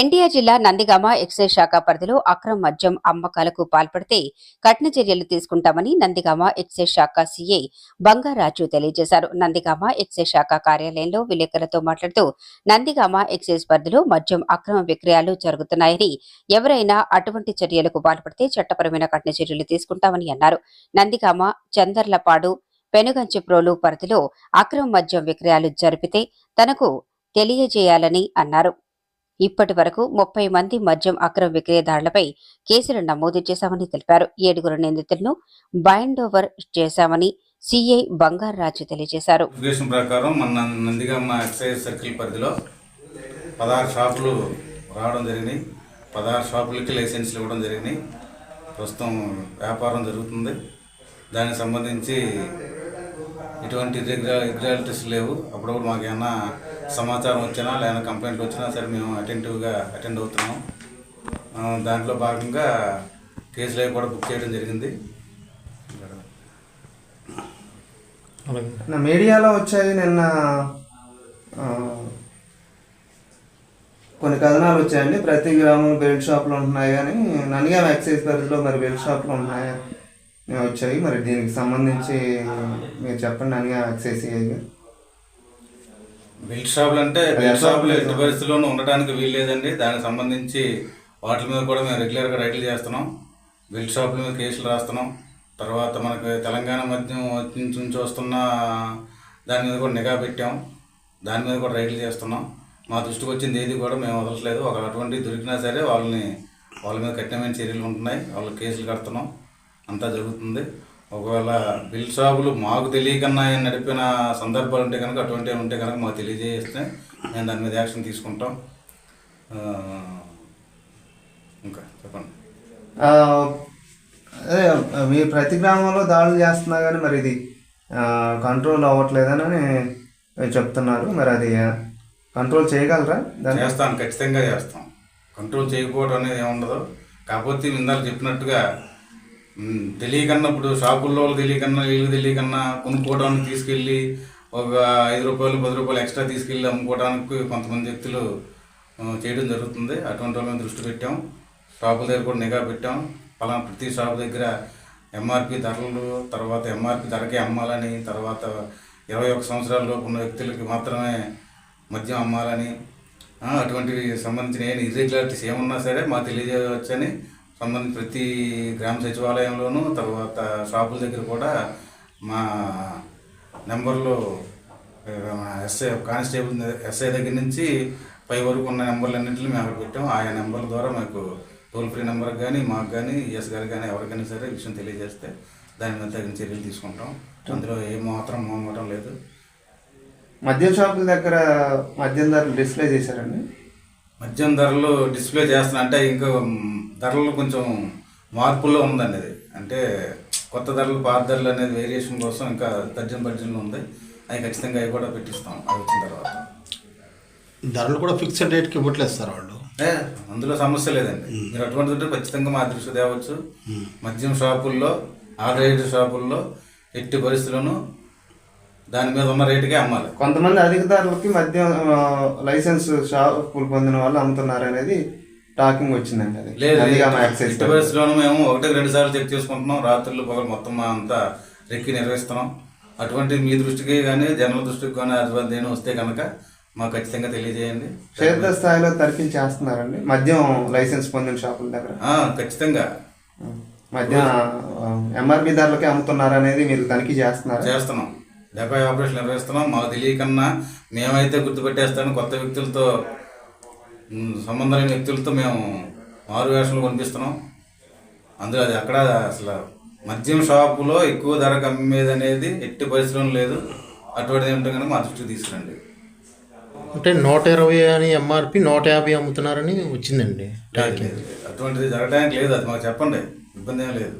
ఎన్టీఆర్ జిల్లా నందిగామ ఎక్సైజ్ శాఖ పరిధిలో అక్రమ మద్యం అమ్మకాలకు పాల్పడితే కఠిన చర్యలు తీసుకుంటామని నందిగామ ఎక్సైజ్ శాఖ సీఐ బంగారాజు తెలియజేశారు. నందిగామ ఎక్సైజ్ శాఖ కార్యాలయంలో విలేకరులతో మాట్లాడుతూ నందిగామ ఎక్సైజ్ పరిధిలో మద్యం అక్రమ విక్రయాలు జరుగుతున్నాయని ఎవరైనా అటువంటి చర్యలకు పాల్పడితే చట్టపరమైన కఠిన చర్యలు తీసుకుంటామని అన్నారు. నందిగామ చందర్లపాడు పెనుగంచిప్రోలు పరిధిలో అక్రమ మద్యం విక్రయాలు జరిపితే తనకు తెలియజేయాలని అన్నారు. ఇప్పటి వరకు ముప్పై మంది మద్యం అక్రమ విక్రయదారులపై కేసులు నమోదు చేశామని తెలిపారు ఏడుగురు నిందితులను బైండ్ ఓవర్ చేశామని సిఐ బంగారాజు తెలియజేశారు ప్రకారం మన ఎక్సైజ్ సర్కిల్ పరిధిలో పదహారు షాపులు రావడం జరిగింది పదహారు షాపులకి లైసెన్స్లు ఇవ్వడం జరిగినాయి ప్రస్తుతం వ్యాపారం జరుగుతుంది దానికి సంబంధించి ఎటువంటి ఇర్రెగ్యులారిటీస్ లేవు అప్పుడప్పుడు మాకు సమాచారం వచ్చినా లేదా కంప్లైంట్లు వచ్చినా సరే మేము అటెంటివ్గా అటెండ్ అవుతున్నాం. ఆ, దాంట్లో భాగంగా కేసులు కూడా బుక్ చేయడం జరిగింది. నా మీడియాలో వచ్చాయి నిన్న ఆ, కొన్ని కథనాలు వచ్చాయండి. ప్రతి గ్రామం బెల్ట్ షాపులు ఉంటున్నాయి కానీ నన్గా ఎక్సైజ్ పరిధిలో మరి బెల్ట్ షాపులు ఉంటున్నాయి? అని వచ్చాయి. మరి దీనికి సంబంధించి మీరు చెప్పండి. నన్గా ఎక్సైజ్ బెల్ట్ షాపులు అంటే బెల్ట్ షాపులు ఎట్టి పరిస్థితుల్లోనూ ఉండడానికి వీల్లేదండి. దానికి సంబంధించి వాటి మీద కూడా మేము రెగ్యులర్గా రైడ్లు చేస్తున్నాం. బెల్ట్ షాపుల మీద కేసులు రాస్తున్నాం. తర్వాత మనకి తెలంగాణ మధ్యం నుంచి వస్తున్న దాని మీద కూడా నిఘా పెట్టాం. దాని మీద కూడా రైడ్లు చేస్తున్నాం. మా దృష్టికి వచ్చింది ఏది కూడా మేము వదలట్లేదు. ఒక అటువంటి దొరికినా సరే వాళ్ళని వాళ్ళ మీద కఠినమైన చర్యలు ఉంటున్నాయి. వాళ్ళకి కేసులు కడుతున్నాం. అంతా జరుగుతుంది. ఒకవేళ బిల్ షాపులు మాకు తెలియకన్నా నడిపిన సందర్భాలు ఉంటే కనుక అటువంటివి ఉంటే కనుక మాకు తెలియజేస్తే మేము దాని మీద యాక్షన్ తీసుకుంటాం. ఇంకా చెప్పండి. అదే మీరు ప్రతి గ్రామంలో దాడులు చేస్తున్నా కానీ మరి ఇది కంట్రోల్ అవ్వట్లేదని చెప్తున్నారు. మరి అది కంట్రోల్ చేయగలరా? దాన్ని? చేస్తాం ఖచ్చితంగా చేస్తాం. కంట్రోల్ చేయకపోవడం అనేది ఏముండదు. కాకపోతే ఇందాక చెప్పినట్టుగా తెలియకన్నా ఇప్పుడు షాపుల్లో వాళ్ళు తెలియకన్నా వీళ్ళు తెలియకన్నా కొనుక్కోవడానికి తీసుకెళ్ళి ఒక ఐదు రూపాయలు పది రూపాయలు ఎక్స్ట్రా తీసుకెళ్ళి అమ్ముకోవడానికి కొంతమంది వ్యక్తులు చేయడం జరుగుతుంది. అటువంటి వాళ్ళని దృష్టి పెట్టాం. షాపుల దగ్గర కూడా నిఘా పెట్టాం. పలానా ప్రతి షాపు దగ్గర ఎంఆర్పి ధరలు తర్వాత ఎంఆర్పి ధరకే అమ్మాలని తర్వాత ఇరవై ఒక సంవత్సరాలలోపు ఉన్న వ్యక్తులకి మాత్రమే మద్యం అమ్మాలని అటువంటివి సంబంధించిన ఏ ఇర్రెగ్యులారిటీస్ ఏమున్నా సరే మాకు తెలియజేయవచ్చని సంబంధించి ప్రతి గ్రామ సచివాలయంలోనూ తర్వాత షాపుల దగ్గర కూడా మా నెంబర్లో ఎస్ఐ కానిస్టేబుల్ ఎస్ఐ దగ్గర నుంచి పై వరకు ఉన్న నెంబర్లన్నింటినీ మేము అక్కడ పెట్టాం. ఆయా నెంబర్ల ద్వారా మాకు టోల్ ఫ్రీ నెంబర్కి కానీ మాకు కానీ ఈఎస్ గారికి కానీ ఎవరికైనా సరే ఈ విషయం తెలియజేస్తే దాని మీద తగిన చర్యలు తీసుకుంటాం. అందులో ఏ మాత్రం మోమటం లేదు. మద్యం షాపుల దగ్గర మద్యం ధరలు డిస్ప్లే చేశారండి? మద్యం ధరలు డిస్ప్లే చేస్తున్నా. అంటే ఇంకా ధరలు కొంచెం మార్పుల్లో ఉందండి అది. అంటే కొత్త ధరలు పాత ధరలు అనేది వేరియేషన్ కోసం ఇంకా తర్జన భర్జనలు ఉంది. అవి ఖచ్చితంగా అవి కూడా పెట్టిస్తాం. అది వచ్చిన తర్వాత. ధరలు కూడా ఫిక్స్డ్ రేట్కి ఇవ్వట్లేదు సార్ వాళ్ళు. ఏ, అందులో సమస్య లేదండి. మీరు అటువంటి ఉంటే ఖచ్చితంగా మా దృష్టి తేవచ్చు. మద్యం షాపుల్లో ఆర్డర్ షాపుల్లో ఎట్టి పరిస్థితుల్లోనూ దాని మీద ఉన్న రేటుకే అమ్మాలి. కొంతమంది అధిక ధరలకి మద్యం ఆ, లైసెన్స్ షాపులు పొందిన వాళ్ళు అమ్ముతున్నారు అనేది టాకింగ్ వచ్చిందండి అది. లేదు పరిస్థితుల్లోనూ మేము ఒకటి రెండు సార్లు చెక్ చేసుకుంటున్నాం. రాత్రులు పగలు మొత్తం అంతా రెక్కి నిర్వహిస్తున్నాం. అటువంటి మీ దృష్టికి కానీ జనాల దృష్టికి కానీ అటువంటి వస్తే కనుక మాకు ఖచ్చితంగా తెలియజేయండి. క్షేత్ర స్థాయిలో తనిఖీలు చేస్తున్నారండి. మద్యం లైసెన్స్ పొందిన షాపుల దగ్గర. ఖచ్చితంగా. మద్యం ఎంఆర్పి ధరలకే అమ్ముతున్నారు అనేది మీరు తనిఖీ చేస్తున్నారు? చేస్తున్నాం. డెబ్బై ఆపరేషన్ నిర్వహిస్తున్నాం. మాకు తెలియకన్నా మేమైతే గుర్తుపెట్టేస్తాను కొత్త వ్యక్తులతో సంబంధం లేని వ్యక్తులతో మేము మారు వేషాలు కొనిపిస్తున్నాం. అందులో అది అక్కడ అసలు మద్యం షాపులో ఎక్కువ ధరకు అమ్మేది అనేది ఎట్టి పరిస్థితుల్లో లేదు. అటువంటిది ఉంటే కనుక మా దృష్టికి తీసుకురండి. అంటే నూట ఇరవై అని ఎంఆర్పి నూట యాభై అమ్ముతున్నారని వచ్చిందండి. అటువంటిది జరగడానికి లేదు అది మాకు చెప్పండి. ఇబ్బంది ఏం లేదు.